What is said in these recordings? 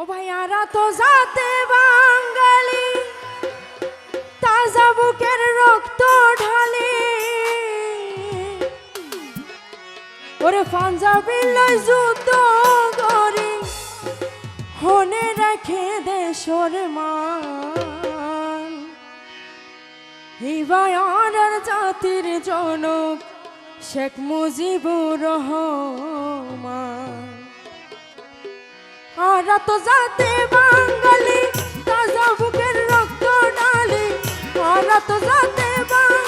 ও ভাইয়ারা তো যাতে বাঙালি, তাজা বুকের রক্ত ঢালি। ওরে পাঞ্জাবি যুদ্ধ করে হনে রাখে দেশর বায়ার জাতির জনক শেখ মুজিবুর রহমান। আর তো যাতে বাঙালি তাজা বুকের রক্ত ডালি। আর তো যাতে বাঙালি।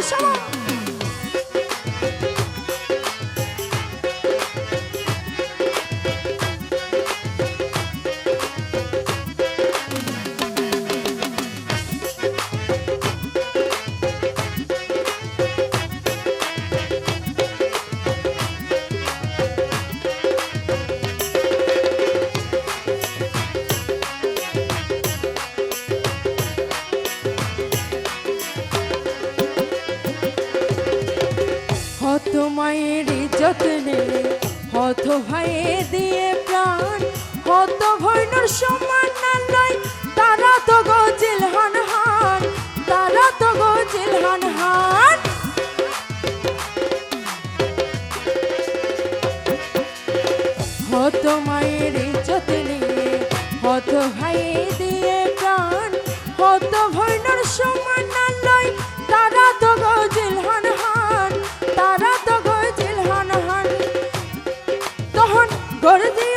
কিন্তু নিয়ে হত ভাইয়ে দিয়ে প্রাণ, হত ভৈনর না নয়, তারা তো গজিল হান হান তারা তো গজিল হান হান হত মায়ের নিয়ে হত ভাইয়ে দিয়ে প্রাণ, হত ভৈনর সমান Gördüm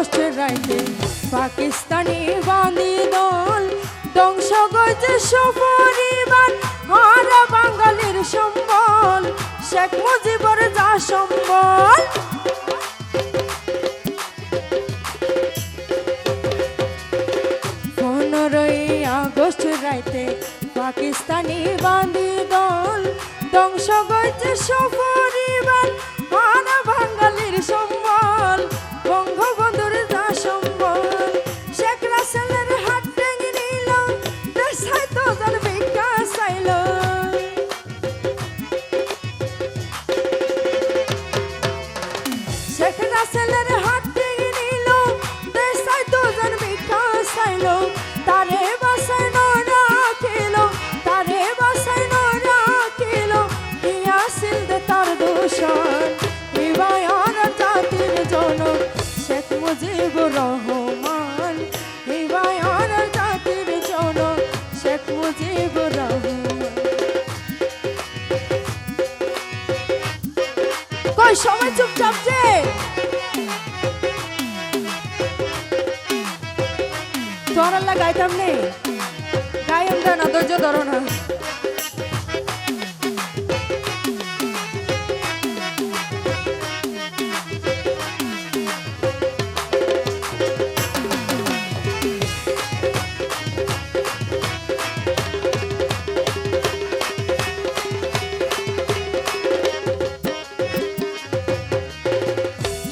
আগস্ট পাকিস্তানি বান্দি দল ধ্বংস করছে সপরিবার আর বাঙালির সম্বল। শেখ মুজিবর যা সম্বল। পনেরোই আগস্ট রাইতে পাকিস্তানি বান্দি দল ধ্বংস করছে সপরিবার আর বাঙালির সম্বল। তোর আল্লাহ গাইতাম নেই দা না ধৈর্য ধরো না।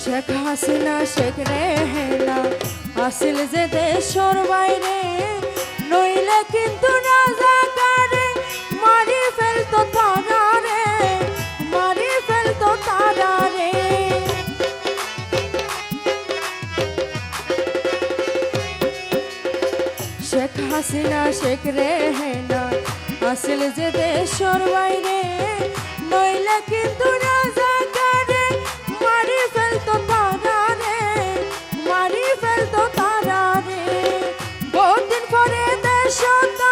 শেখ হাসিনা শেখ রেহেনা আসিল যে দেশর বাইরে, নইলে কিন্তু রাজাকারে মারি ফেলতো তারা রে, মারি ফেলতো তারা রে। শেখ হাসিনা, শেখ রে রেহেনা, আসিল যে দেশর বাইরে, নইলে কিন্তু পরে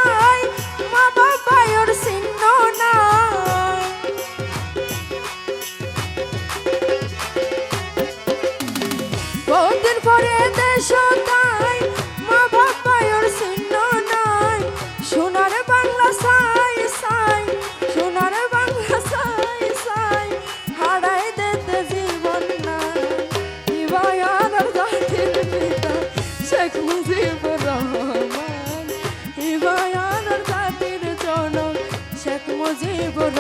রহমান